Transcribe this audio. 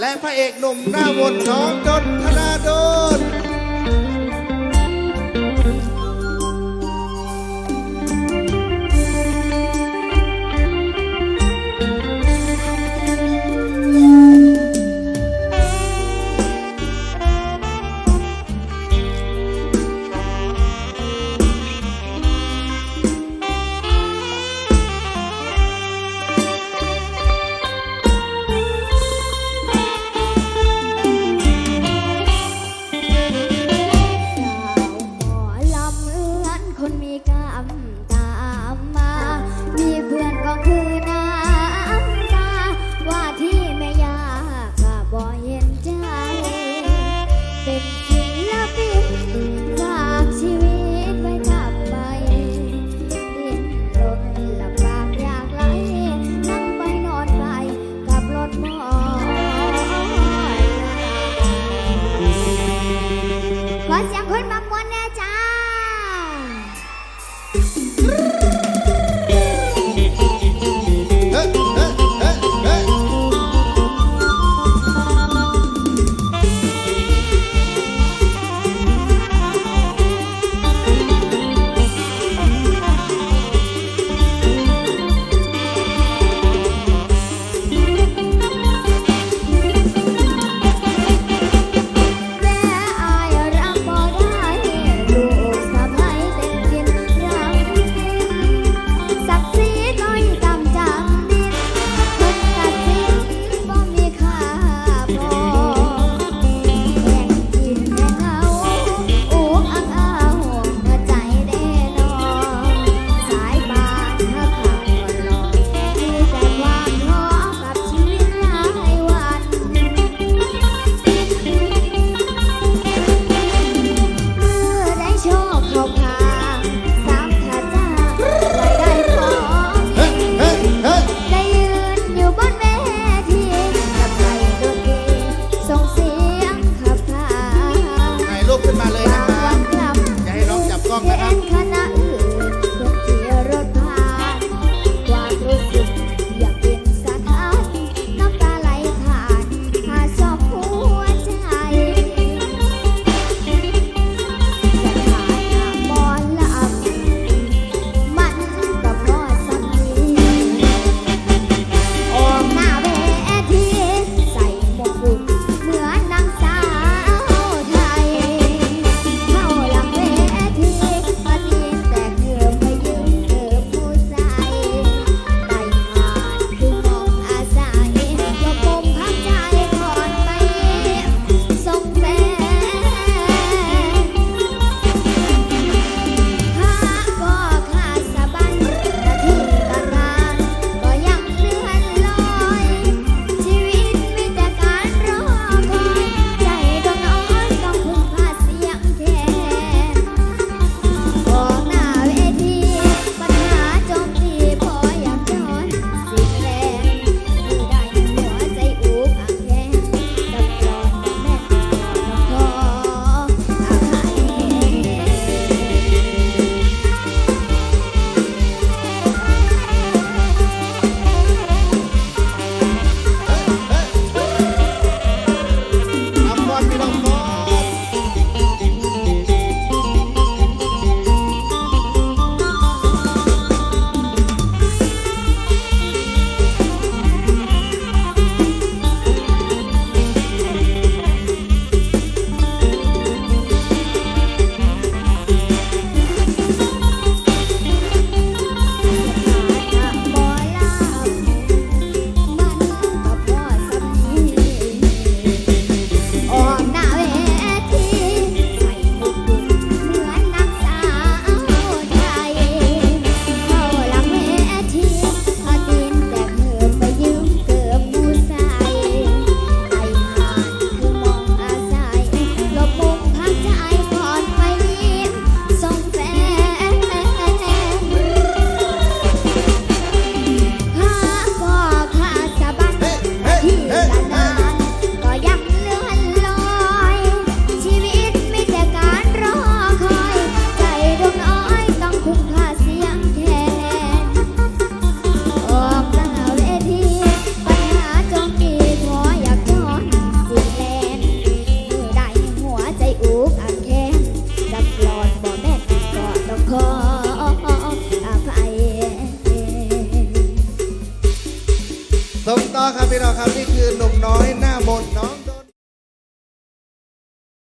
และพระเอกหนุ่มหน้ามนต์น้องจนธนาโดน ครับพี่น้องครับนี่คือหนุ่มน้อยหน้ามนเนาะ